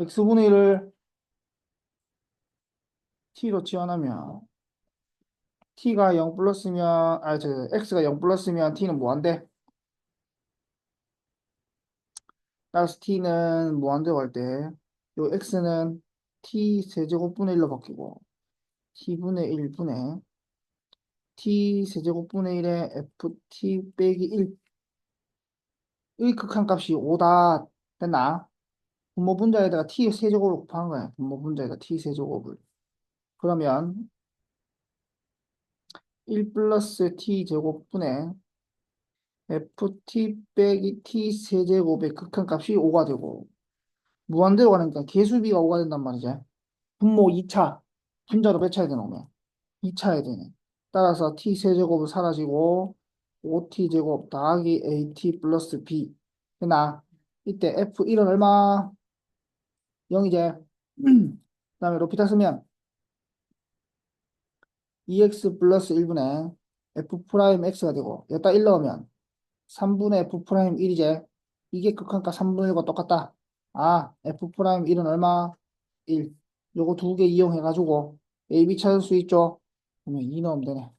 x분의 1을 t로 치환하면 t가 0 플러스면 아 저 x가 0 플러스면 t는 뭐한대? 따라서 t는 무한대로 할때요 x는 t 세제곱분의 1로 바뀌고 t분의 1분의 t 세제곱분의 1에 ft 빼기 1 1 극한값이 5다 됐나? 분모 분자에다가 t 세제곱을 곱하는 거야. 분모 분자에다 t 세제곱을. 그러면 1 플러스 t 제곱분의 ft 빼기 t 세제곱의 극한값이 5가 되고 무한대로 가니까 개수비가 5가 된단 말이지. 분모 2차 분자로 배쳐야 되는 거면 2차야 되네. 따라서 t 세제곱은 사라지고 5t 제곱 더하기 at 플러스 b 되나? 이때 f1은 얼마? 0이제 그 다음에 로피타 쓰면 2x 플러스 1분의 f 프라임 x가 되고 여기다 1 넣으면 3분의 f 프라임 1이제 이게 극한값 3분의 1과 똑같다. 아 f 프라임 1은 얼마? 1 요거 두 개 이용해 가지고 a, b 찾을 수 있죠? 그러면 2 넣으면 되네.